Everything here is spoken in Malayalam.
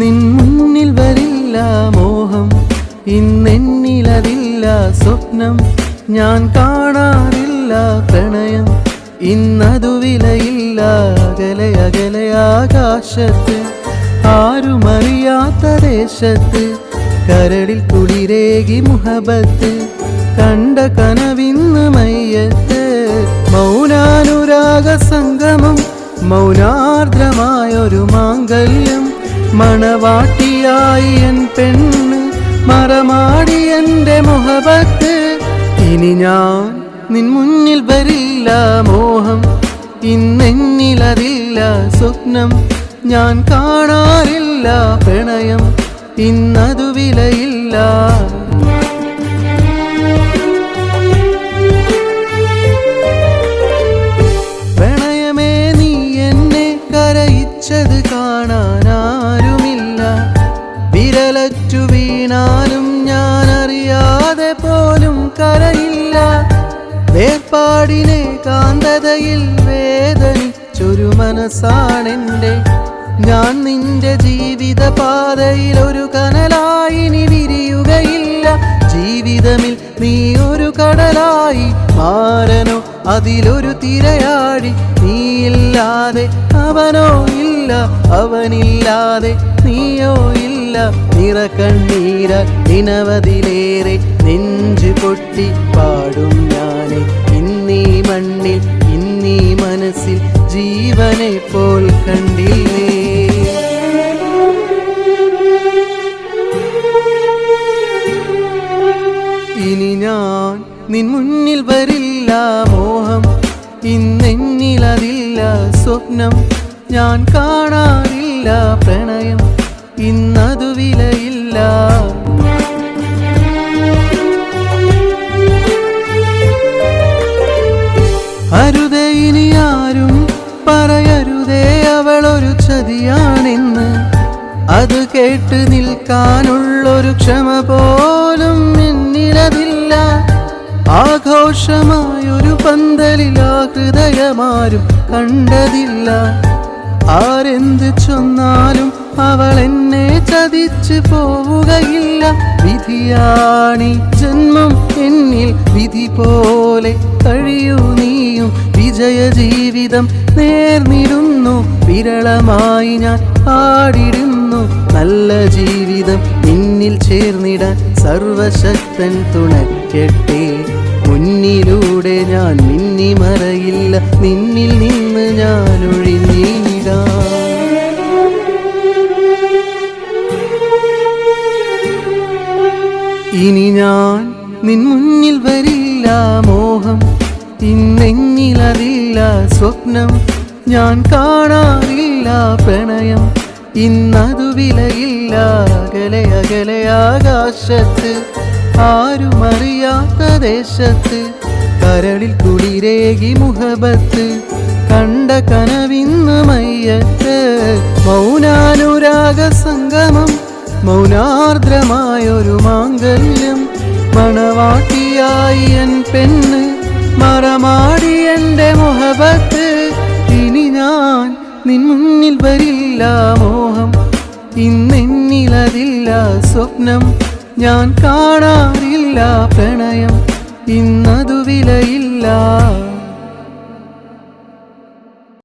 നിൻ വരില്ല മോഹം ഇന്നെന്നിലതില്ല സ്വപ്നം. ഞാൻ കാണാറില്ല പ്രണയം ഇന്നതു വിലയില്ല അകലെ അകലെ ആകാശത്ത്. ആരുമറിയാത്ത ദേശത്ത് കരളിൽ കുളിരേകി മുഹബത്ത്. കണ്ട കനവിന്ന് മയ്യത്ത് മൗനാനുരാഗ സംഗമം മൗനാ മണവാട്ടിയായി എൻ പെണ്ണ് മറമാടി എന്റെ മുഹബത്ത്. ഇനി ഞാൻ നിൻ മുന്നിൽ വരില്ല മോഹം. ഇന്നെന്നിലറില്ല സ്വപ്നം. ഞാൻ കാണാറില്ല പ്രണയം. ഇന്നതു വിലയില്ല വിരലറ്റു വീണാലും ഞാൻ അറിയാതെ പോലും കരയില്ല. വേർപാടിനെ കാന്തതയിൽ വേദനിച്ചൊരു മനസ്സാണെന്റെ. ഞാൻ നിന്റെ ജീവിത പാതയിൽ ഒരു കനലായി നീ വിരിയുകയില്ല. ജീവിതമിൽ നീ ഒരു കടലായി മാറനോ അതിലൊരു തിരയാടി. നീയില്ലാതെ അവനോ ഇല്ല അവനില്ലാതെ നീയോ ഇല്ല. നിറക്കണ്ണീര നിനവതിലേറെ നെഞ്ചു പൊട്ടി പാടും ഞാനെ. ഇന്നീ മണ്ണിൽ ഇന്നീ മനസ്സിൽ ജീവനെ പോൽ കണ്ടില്ലേ? ഇനി ഞാൻ നിൻ മുന്നിൽ വരില്ല മോഹം. ഇന്നെന്നിലതില്ല സ്വപ്നം. ഞാൻ കാണാറില്ല പ്രണയം. ഇന്നതു വിലയില്ല. അരുതേ ഇനി ആരും പറയരുതേ അവളൊരു ചതിയാണെന്ന്. അത് കേട്ട് നിൽക്കാനുള്ളൊരു ക്ഷമ പോലും എന്നിലതില്ല. ആഘോഷമായൊരു പന്തലിലാ ഹൃദയമാരും കണ്ടതില്ല. ആരെന്ത് ചൊന്നാലും അവൾ എന്നെ ചതിച്ചു പോവുകയില്ല. വിധിയാണി ജന്മം എന്നിൽ വിധി പോലെ കഴിയൂ നീയും. വിജയ ജീവിതം നേർന്നിരുന്നു വിരളമായി ഞാൻ പാടിടുന്നു നല്ല ജീവിതം നിന്നിൽ ചേർന്നിടാൻ സർവശക്തൻ തുണയ്ക്കട്ടെ മുന്നിലൂടെ ഞാൻ മിന്നി മറയില്ല നിന്നിൽ നിന്ന് ഞാൻ ഒഴിഞ്ഞിടാം ഇനി ഞാൻ നിൻ മുന്നിൽ വരില്ല മോഹം ഇന്നെങ്ങിലറില്ല സ്വപ്നം. ഞാൻ കാണാറില്ല പ്രണയം ഇന്നതു വിലയില്ല. അകലെ അകലെ ആകാശത്ത് ആരുമറിയാത്ത ദേശത്ത് കരളിൽ കുളിരേകി മുഹബത്ത് കണ്ട കനവിന്ന് മയ്യത്ത്. മൗനാനുരാഗ സംഗമം മൗനാർദ്രമായൊരു മാംഗല്യം മണവാട്ടിയായി എൻ പെണ്ണ് മറമാടി എന്റെ മുഹബത്ത്. ഇനി ഞാൻ നിൻ മുന്നിൽ വരില്ല മോഹം. ഇന്നെന്നിലതില്ല സ്വപ്നം. ഞാൻ കാണാറില്ല പ്രണയം. ഇന്നതു വിലയില്ല.